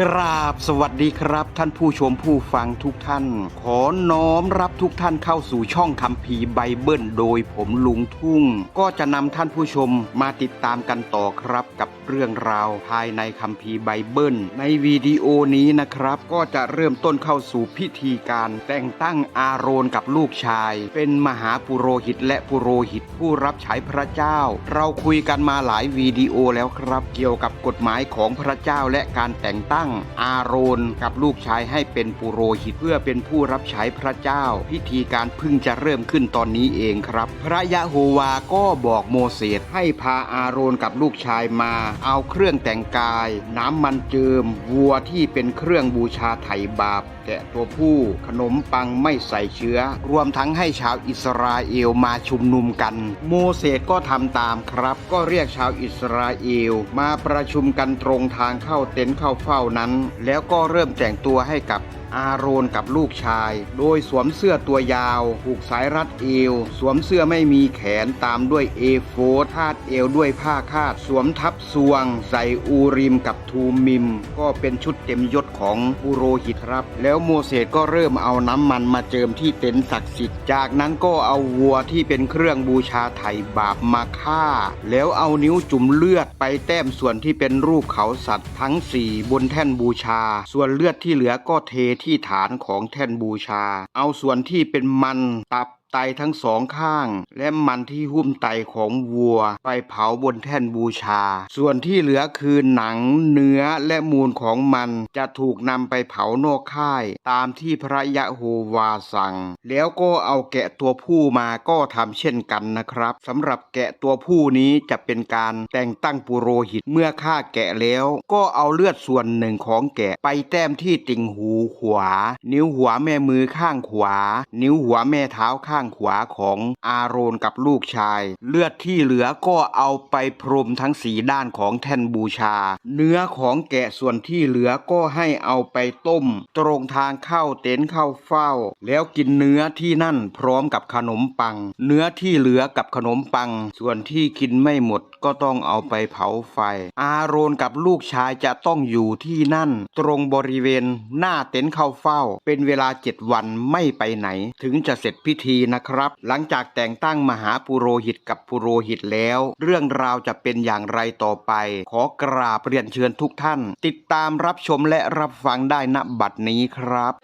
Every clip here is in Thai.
กราบสวัสดีครับ ท่านผู้ชมผู้ฟังทุกท่าน ขอน้อมรับทุกท่านเข้าสู่ช่องคัมภีร์ไบเบิลโดยผมลุงทุ่ง ก็จะนำท่านผู้ชมมาติดตามกันต่อครับกับเรื่องราวภายในคัมภีร์ไบเบิล ในวิดีโอนี้นะครับ ก็จะเริ่มต้นเข้าสู่พิธีการแต่งตั้งอาโรนกับลูกชาย เป็นมหาปุโรหิตและปุโรหิตผู้รับใช้พระเจ้า เราคุยกันมาหลายวิดีโอแล้วครับ เกี่ยวกับกฎหมายของพระเจ้าและการแต่งตั้งอาโรนกับลูกชายให้เป็นปุโรหิตเพื่อเป็นผู้รับใช้พระเจ้า พิธีการเพิ่งจะเริ่มขึ้นตอนนี้เองครับ พระยะโฮวาก็บอกโมเสสให้พาอาโรนกับลูกชายมา เอาเครื่องแต่งกาย น้ำมันเจิม วัวที่เป็นเครื่องบูชาไถ่บาปแกะตัวผู้ขนมปังไม่ใส่เชื้อ รวมทั้งให้ชาวอิสราเอลมาชุมนุมกัน โมเสสก็ทำตามครับ ก็เรียกชาวอิสราเอลมาประชุมกันตรงทางเข้าเต็นท์เข้าเฝ้านั้น แล้วก็เริ่มแต่งตัวให้กับ อาโรนกับลูกชาย โดยสวมเสื้อตัวยาว ผูกสายรัดเอว สวมเสื้อไม่มีแขนตามด้วยเอโฟดคาดเอวด้วยผ้าคาด สวมทับซวง ใส่อูริมกับทูมิม ก็เป็นชุดเต็มยศของปุโรหิตครับ แล้วโมเสสก็เริ่มเอาน้ำมันมาเจิมที่เต็นท์ศักดิ์สิทธิ์จากนั้นก็เอาวัวที่เป็นเครื่องบูชาไถ่บาปมาฆ่า แล้วเอานิ้วจุ่มเลือดไปแต้มส่วนที่เป็นรูปเขาสัตว์ทั้งสี่บนแท่นบูชา ส่วนเลือดที่เหลือก็เทที่ฐานของแท่นบูชา เอาส่วนที่เป็นมันตับ ไตทั้งสองข้าง และมันที่หุ้มไตของวัว ไปเผาบนแท่นบูชา ส่วนที่เหลือคือหนังเนื้อและมูลของมันจะถูกนำไปเผานอกค่าย ตามที่พระยะโฮวาสั่ง แล้วก็เอาแกะตัวผู้มาก็ทำเช่นกันนะครับสำหรับแกะตัวผู้นี้จะเป็นการแต่งตั้งปุโรหิตเมื่อฆ่าแกะแล้ว ก็เอาเลือดส่วนหนึ่งของแกะไปแต้มที่ติ่งหูขวา นิ้วหัวแม่มือข้างขวา นิ้วหัวแม่เท้าข้างขวาของอาโรนกับลูกชาย เลือดที่เหลือก็เอาไปพรมทั้งสีด้านของแท่นบูชา เนื้อของแกะส่วนที่เหลือก็ให้เอาไปต้ม ตรงทางเข้าเต็นท์เข้าเฝ้า แล้วกินเนื้อที่นั่นพร้อมกับขนมปัง เนื้อที่เหลือกับขนมปัง ส่วนที่กินไม่หมดก็ต้องเอาไปเผาไฟ อาโรนกับลูกชายจะต้องอยู่ที่นั่น ตรงบริเวณหน้าเต็นท์เข้าเฝ้า เป็นเวลาเจ็ดวันไม่ไปไหน ถึงจะเสร็จพิธีนะครับ หลังจากแต่งตั้งมหาปุโรหิตกับปุโรหิตแล้ว เรื่องราวจะเป็นอย่างไรต่อไป ขอกราบเรียนเชิญทุกท่าน ติดตามรับชมและรับฟังได้ณบัดนี้ครับ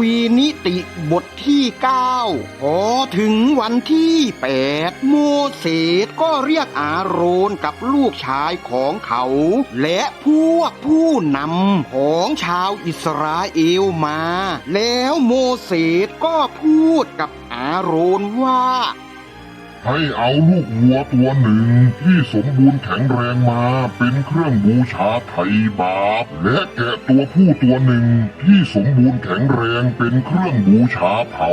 วีนิติบทที่9พอถึงวันที่8โมเสสก็เรียกอาโรนกับลูกชายของเขา และพวกผู้นำของชาวอิสราเอลมา แล้วโมเสสก็พูดกับอาโรนว่า ให้เอาลูกวัวตัวหนึ่งที่สมบูรณ์แข็งแรงมาเป็นเครื่องบูชาไถ่บาป และแกะตัวผู้ตัวหนึ่งที่สมบูรณ์แข็งแรงเป็นเครื่องบูชาเผา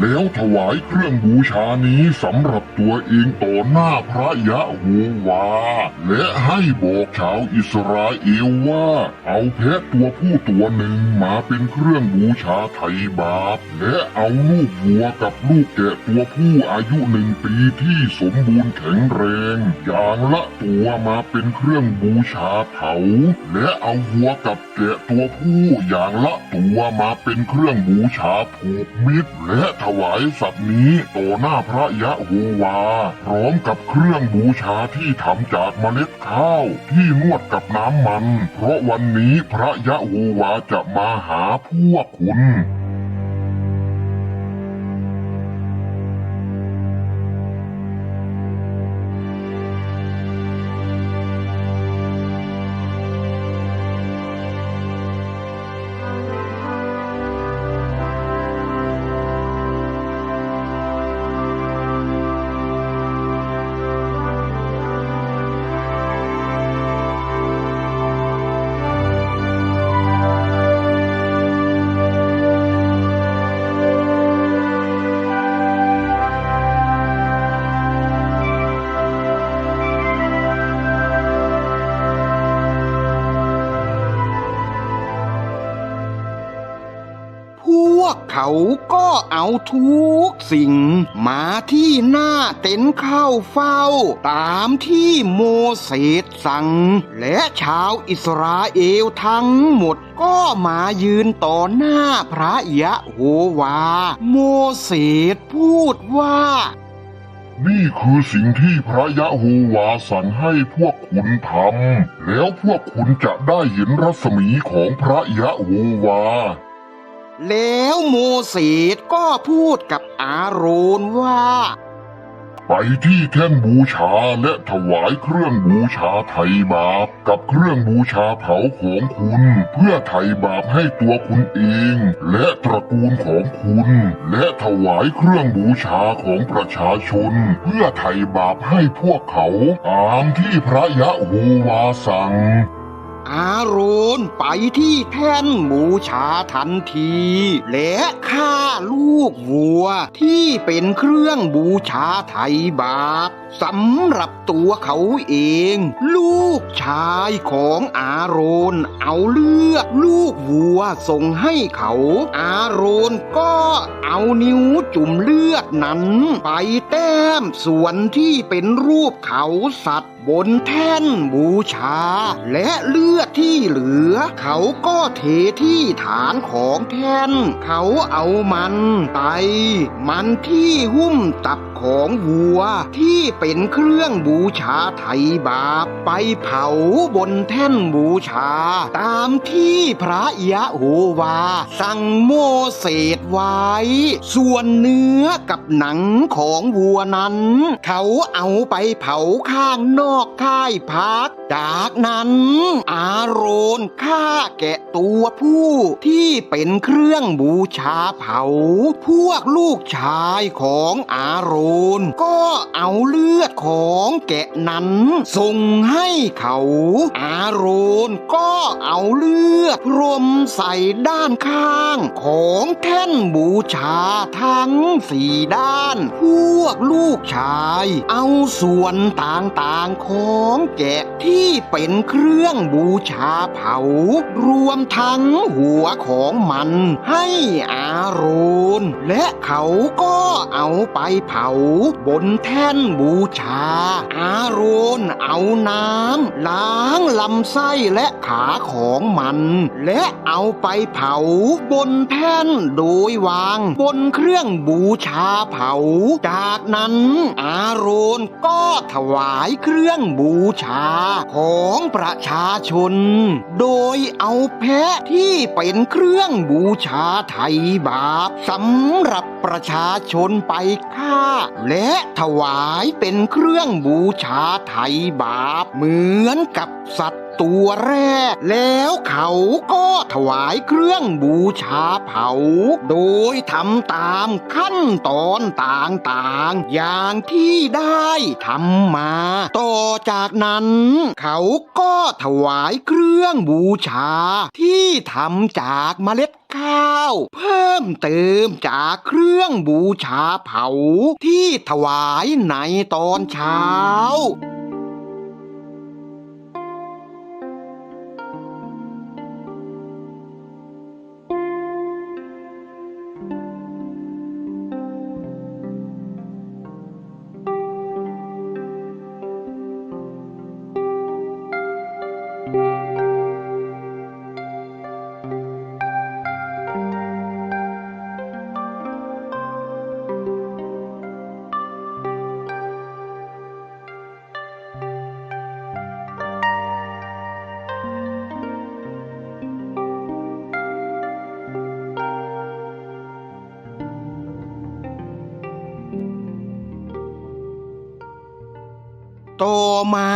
แล้วถวายเครื่องบูชานี้สำหรับตัวเองต่อหน้าพระยะโฮวา และให้บอกชาวอิสราเอลว่า เอาแพะตัวผู้ตัวหนึ่งมาเป็นเครื่องบูชาไถ่บาป และเอาลูกวัวกับลูกแกะตัวผู้อายุหนึ่งปีที่สมบูรณ์แข็งแรง อย่างละตัวมาเป็นเครื่องบูชาเผา และเอาวัวกับแกะตัวผู้อย่างละตัวมาเป็นเครื่องบูชาผูกมิตร และถวายสัตว์นี้ต่อหน้าพระยะโฮวา พร้อมกับเครื่องบูชาที่ทำจากเมล็ดข้าวที่นวดกับน้ำมัน เพราะวันนี้พระยะโฮวาจะมาหาพวกคุณ เอาทุกสิ่ง มาที่หน้าเต็นท์เข้าเฝ้า ตามที่โมเสสสั่ง และชาวอิสราเอลทั้งหมดก็มายืนต่อหน้าพระยะโฮวา โมเสสพูดว่านี่คือสิ่งที่พระยะโฮวาสั่งให้พวกคุณทำ แล้วพวกคุณจะได้เห็นรัศมีของพระยะโฮวา แล้วโมเสสก็พูดกับอาโรนว่า ไปที่แท่นบูชาและถวายเครื่องบูชาไถ่บาปกับเครื่องบูชาเผาของคุณ เพื่อไถ่บาปให้ตัวคุณเอง และตระกูลของคุณ และถวายเครื่องบูชาของประชาชน เพื่อไถ่บาปให้พวกเขาตามที่พระยะโฮวาสั่ง อาโรนไปที่แท่นบูชาทันที และฆ่าลูกวัวที่เป็นเครื่องบูชาไถ่บาปสำหรับตัวเขาเอง ลูกชายของอาโรนเอาเลือดลูกวัวส่งให้เขา อาโรนก็เอานิ้วจุ่มเลือดนั้น ไปแต้มส่วนที่เป็นรูปเขาสัตว บนแท่นบูชา และเลือดที่เหลือ เขาก็เทที่ฐานของแท่น เขาเอามันไตมันที่หุ้มตับ ของวัวที่เป็นเครื่องบูชาไถบาปไปเผาบนแท่นบูชา ตามที่พระยะโฮวา สั่งโมเสสไว้ ส่วนเนื้อกับหนังของวัวนั้น เขาเอาไปเผาข้างนอกค่ายพัก จากนั้น อาโรนฆ่าแกะตัวผู้ที่เป็นเครื่องบูชาเผา พวกลูกชายของอาโรน ก็เอาเลือดของแกะนั้น ส่งให้เขา อาโรนก็เอาเลือดพรมใส่ด้านข้างของแท่นบูชาทั้งสี่ด้าน พวกลูกชาย เอาส่วนต่างๆของแกะที่เป็นเครื่องบูชาเผา รวมทั้งหัวของมันให้อาโรนและเขาก็เอาไปเผาบนแท่นบูชา อาโรนเอาน้ำล้างลำไส้และขาของมัน และเอาไปเผาบนแท่นโดยวาง บนเครื่องบูชาเผา จากนั้นอาโรนก็ถวายเครื่องบูชาของประชาชน โดยเอาแพะที่เป็นเครื่องบูชาไถ่บาปสำหรับประชาชนไปฆ่าและถวายเป็นเครื่องบูชาไถ่บาปเหมือนกับสัตว์ ตัวแรก แล้วเขาก็ถวายเครื่องบูชาเผา โดยทำตามขั้นตอนต่างๆ อย่างที่ได้ทำมา ต่อจากนั้น เขาก็ถวายเครื่องบูชา ที่ทำจากเมล็ดข้าวเพิ่มเติมจากเครื่องบูชาเผา ที่ถวายในตอนเช้า ต่อมา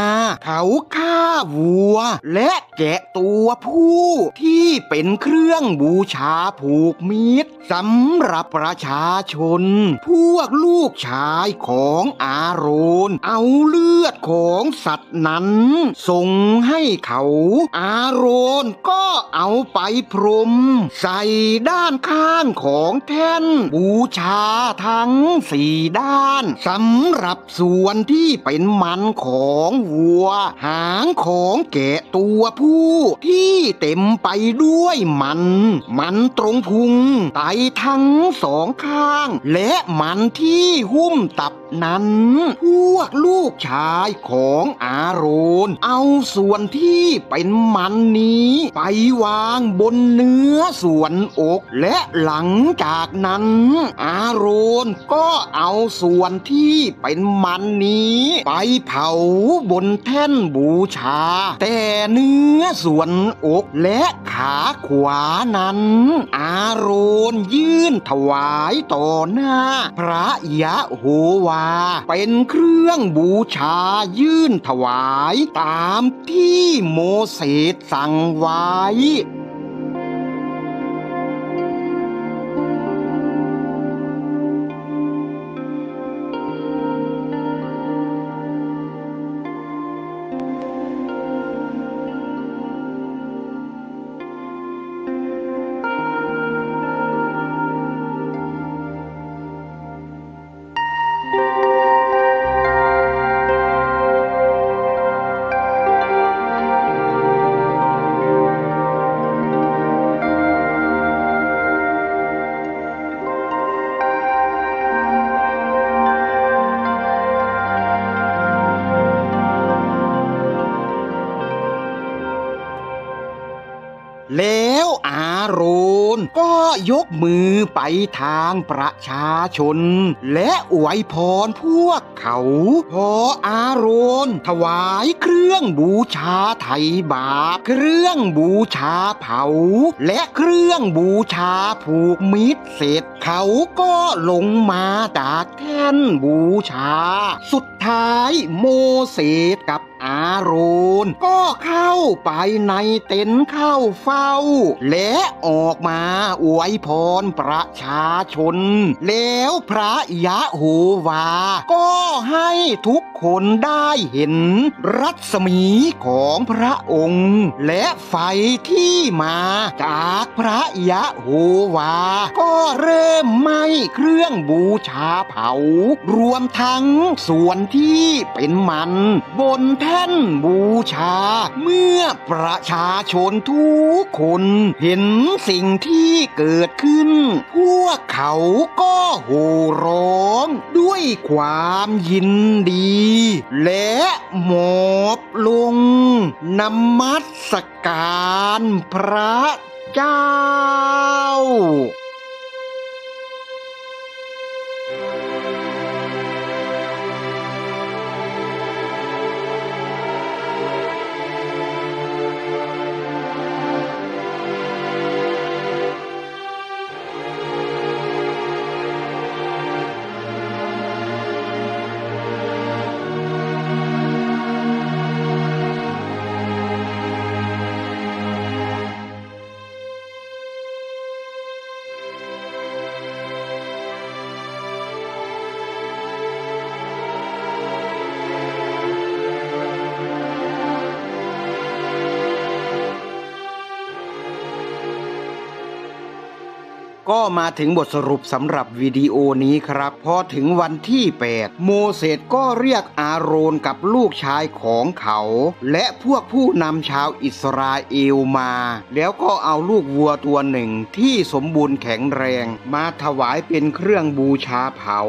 เขาฆ่าวัว และ แกะตัวผู้ที่เป็นเครื่องบูชาผูกมิตรสำหรับประชาชน พวกลูกชายของอาโรน เอาเลือดของสัตว์นั้น ส่งให้เขา อาโรนก็เอาไปพรม ใส่ด้านข้างของแท่น บูชาทั้งสี่ด้านสำหรับส่วนที่เป็นมันของวัว หางของแกะตัวผูู้่ที่เต็มไปด้วยมัน มันตรงพุงไตทั้งสองข้าง และมันที่หุ้มตับนั้น พวกลูกชายของอาโรน เอาส่วนที่เป็นมันนี้ ไปวางบนเนื้อส่วนอก และหลังจากนั้น อาโรนก็เอาส่วนที่เป็นมันนี้ ไปเผาบนแท่นบูชา แต่เนื้อส่วนอกและขาขวานั้น อาโรนยื่นถวายต่อหน้า พระยะโฮวาเป็นเครื่องบูชายื่นถวาย ตามที่โมเสสสั่งไว้ อาโรน ก็ยกมือไปทางประชาชน และอวยพรพวกเขา พออาโรน ถวายเครื่องบูชาไถ่บาปเครื่องบูชาเผา และเครื่องบูชาผูกมิตรเสร็จ เขาก็ลงมาจากแท่นบูชา สุด ท้ายโมเสสกับอาโรน ก็เข้าไปในเต็นท์เข้าเฝ้า และออกมาอวยพรประชาชน แล้วพระยะโฮวา ก็ให้ทุกคนได้เห็น รัศมีของพระองค์ และไฟที่มาจากพระยะโฮวา ก็เริ่มไหม้เครื่องบูชาเผารวมทั้งส่วนที่ที่เป็นมัน บนแท่นบูชา เมื่อประชาชนทุกคนเห็นสิ่งที่เกิดขึ้น พวกเขาก็โห่ร้องด้วยความยินดี และหมอบลงนมัสการพระเจ้า ก็มาถึงบทสรุปสำหรับวิดีโอนี้ครับ พอถึงวันที่ 8 โมเสสก็เรียกอาโรนกับลูกชายของเขา และพวกผู้นำชาวอิสราเอลมา แล้วก็เอาลูกวัวตัวหนึ่งที่สมบูรณ์แข็งแรง มาถวายเป็นเครื่องบูชาเผา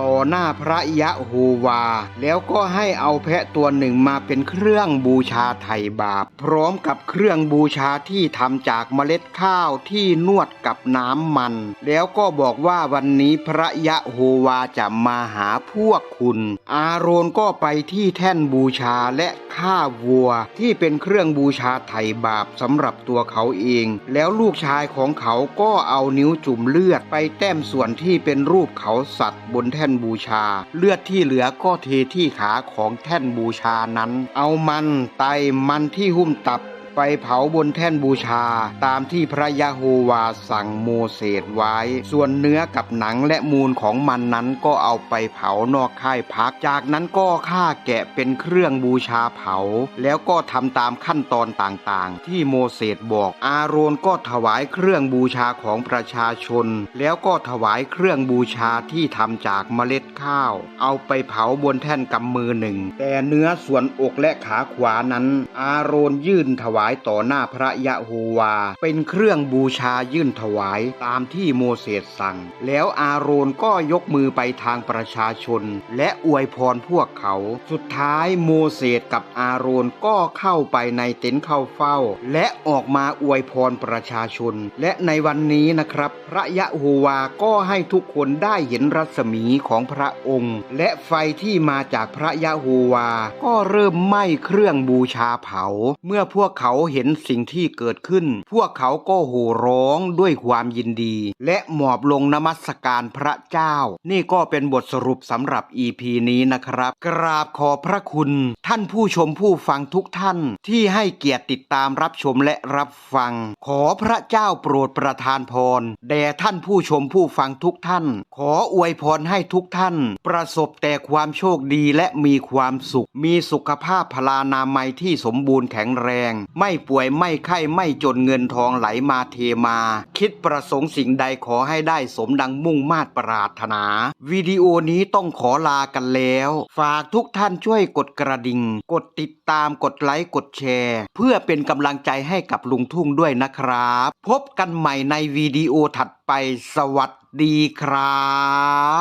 ต่อหน้าพระยะโฮวา แล้วก็ให้เอาแพะตัวหนึ่งมาเป็นเครื่องบูชาไถ่บาป พร้อมกับเครื่องบูชาที่ทำจากเมล็ดข้าวที่นวดกับน้ำมัน แล้วก็บอกว่าวันนี้พระยะโฮวาจะมาหาพวกคุณ อาโรนก็ไปที่แท่นบูชาและฆ่าวัว ที่เป็นเครื่องบูชาไถ่บาปสำหรับตัวเขาเอง แล้วลูกชายของเขาก็เอานิ้วจุ่มเลือดไปแต้มส่วนที่เป็นรูปเขาสัตว์บนแท่นบูชา เลือดที่เหลือก็เทที่ขาของแท่นบูชานั้น เอามันไตมันที่หุ้มตับ ไปเผาบนแท่นบูชา ตามที่พระยะโฮวาสั่งโมเสสไว้ ส่วนเนื้อกับหนังและมูลของมันนั้นก็เอาไปเผานอกค่ายพัก จากนั้นก็ฆ่าแกะเป็นเครื่องบูชาเผา แล้วก็ทำตามขั้นตอนต่างๆ ที่โมเสสบอก อาโรนก็ถวายเครื่องบูชาของประชาชน แล้วก็ถวายเครื่องบูชาที่ทำจากเมล็ดข้าว เอาไปเผาบนแท่นกำมือหนึ่ง แต่เนื้อส่วนอกและขาขวานั้น อาโรนยื่นถวายายต่อหน้าพระยะโฮวา เป็นเครื่องบูชายื่นถวายตามที่โมเสสสั่ง แล้วอาโรนก็ยกมือไปทางประชาชน และอวยพรพวกเขา สุดท้ายโมเสสกับอาโรนก็เข้าไปในเต็นท์เข้าเฝ้า และออกมาอวยพรประชาชน และในวันนี้นะครับ พระยะโฮวาก็ให้ทุกคนได้เห็นรัศมีของพระองค์ และไฟที่มาจากพระยะโฮวา ก็เริ่มไหม้เครื่องบูชาเผา เมื่อพวกเขาเห็นสิ่งที่เกิดขึ้น พวกเขาก็โห่ร้องด้วยความยินดี และหมอบลงนมัสการพระเจ้า นี่ก็เป็นบทสรุปสำหรับ EP นี้นะครับ กราบขอบพระคุณ ท่านผู้ชมผู้ฟังทุกท่านที่ให้เกียรติติดตามรับชมและรับฟัง ขอพระเจ้าโปรดประทานพรแด่ท่านผู้ชมผู้ฟังทุกท่าน ขออวยพรให้ทุกท่าน ประสบแต่ความโชคดีและมีความสุข มีสุขภาพพลานามัยที่สมบูรณ์แข็งแรงไม่ไม่ป่วยไม่ไข้ไม่จนเงินทองไหลมาเทมา คิดประสงค์สิ่งใดขอให้ได้สมดังมุ่งมาตรปรารถนา วิดีโอนี้ต้องขอลากันแล้ว ฝากทุกท่านช่วยกดกระดิ่ง กดติดตามกดไลค์กดแชร์ เพื่อเป็นกำลังใจให้กับลุงทุ่งด้วยนะครับ พบกันใหม่ในวิดีโอถัดไปสวัสดีครั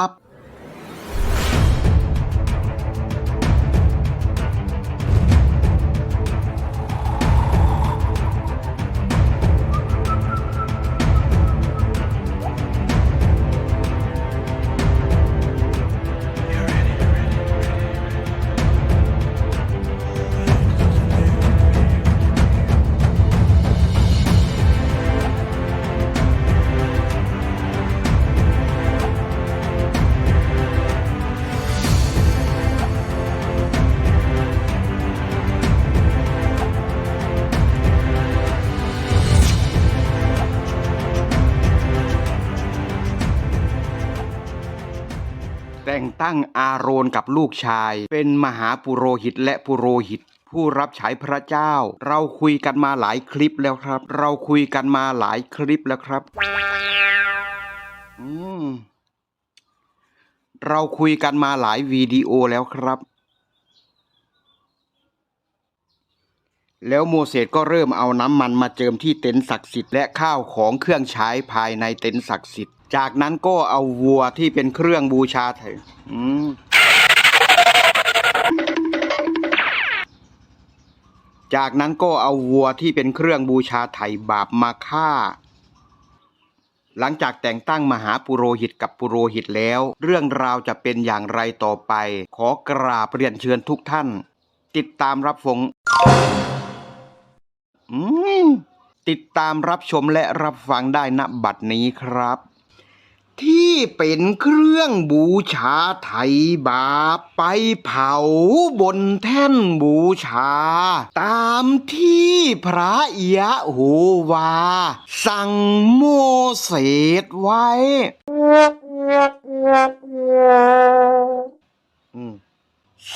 บ แต่งตั้งอาโรนกับลูกชาย เป็นมหาปุโรหิตและปุโรหิตผู้รับใช้พระเจ้า เราคุยกันมาหลายคลิปแล้วครับ เราคุยกันมาหลายคลิปแล้วครับ อืม เราคุยกันมาหลายวิดีโอแล้วครับ แล้วโมเสสก็เริ่มเอาน้ำมันมาเจิมที่เต็นท์ศักดิ์สิทธิ์และข้าวของเครื่องใช้ภายในเต็นท์ศักดิ์สิทธิ์ จากนั้นก็เอาวัวที่เป็นเครื่องบูชาไถ่อืมจากนั้นก็เอาวัวที่เป็นเครื่องบูชาไถ่บาปมาฆ่า หลังจากแต่งตั้งมหาปุโรหิตกับปุโรหิตแล้ว เรื่องราวจะเป็นอย่างไรต่อไป ขอกราบเรียนเชิญทุกท่าน ติดตามรับฟงติดตามรับชมและรับฟังได้ณบัดนี้ครับ ที่เป็นเครื่องบูชาไทยบาปไปเผาบนแท่นบูชา ตามที่พระยะโฮวา สั่งโมเสสไว้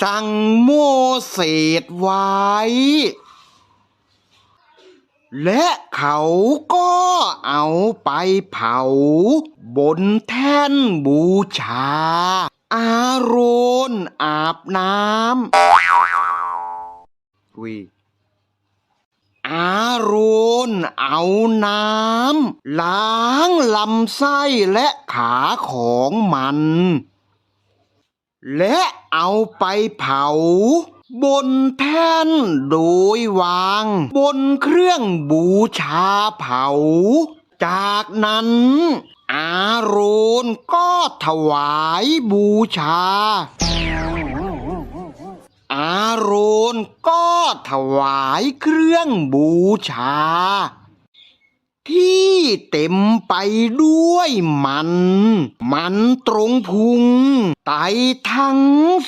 สั่งโมเสสไว้ และเขาก็เอาไปเผา บนแท่นบูชา อาโรนอาบน้ำอุ้ยอาโรนเอาน้ำล้างลำไส้และขาของมัน และเอาไปเผา บนแท่นโดยวาง บนเครื่องบูชาเผา จากนั้นอาโรนก็ถวายบูชา อาโรนก็ถวายเครื่องบูชา ที่เต็มไปด้วยมัน มันตรงพุง ไตทั้ง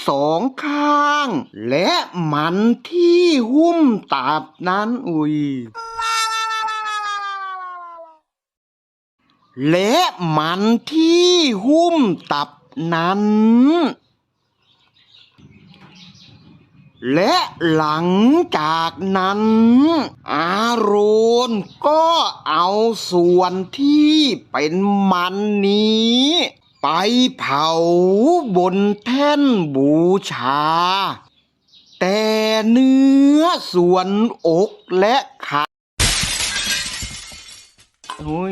สองข้าง และมันที่หุ้มตับนั้นอุ้ยและมันที่หุ้มตับนั้น และหลังจากนั้น อาโรนก็เอาส่วนที่เป็นมันนี้ ไปเผาบนแท่นบูชา แต่เนื้อส่วนอกและขาโอ้ย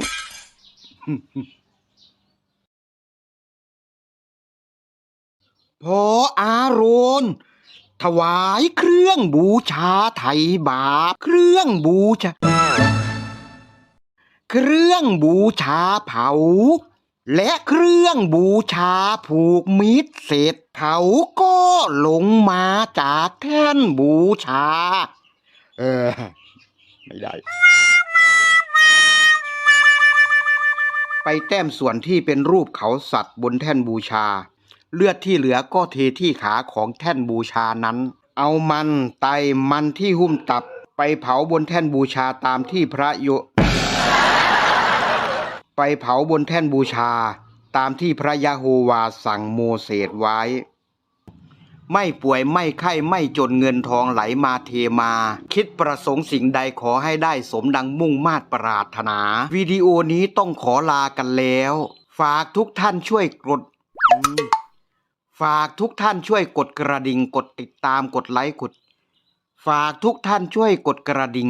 พออารน ถวายเครื่องบูชาไทยบาปเครื่องบูชา เครื่องบูชาเผา และเครื่องบูชาผูกมิตรเสร็จเขาก็ลงมาจากแท่นบูชา เออ ไม่ได้ ไปแต้มส่วนที่เป็นรูปเขาสัตว์บนแท่นบูชา เลือดที่เหลือก็เทที่ขาของแท่นบูชานั้น เอามันไตมันที่หุ้มตับไปเผาบนแท่นบูชาตามที่พระโย ไปเผาบนแท่นบูชาตามที่พระยะโฮวาสั่งโมเสสไว้ ไม่ป่วยไม่ไข้ไม่จนเงินทองไหลมาเทมา คิดประสงค์สิ่งใดขอให้ได้สมดังมุ่งมาตรปรารถนา วิดีโอนี้ต้องขอลากันแล้ว ฝากทุกท่านช่วยกด ฝากทุกท่านช่วยกดกระดิ่ง กดติดตามกดไลค์กด ฝากทุกท่านช่วยกดกระดิ่ง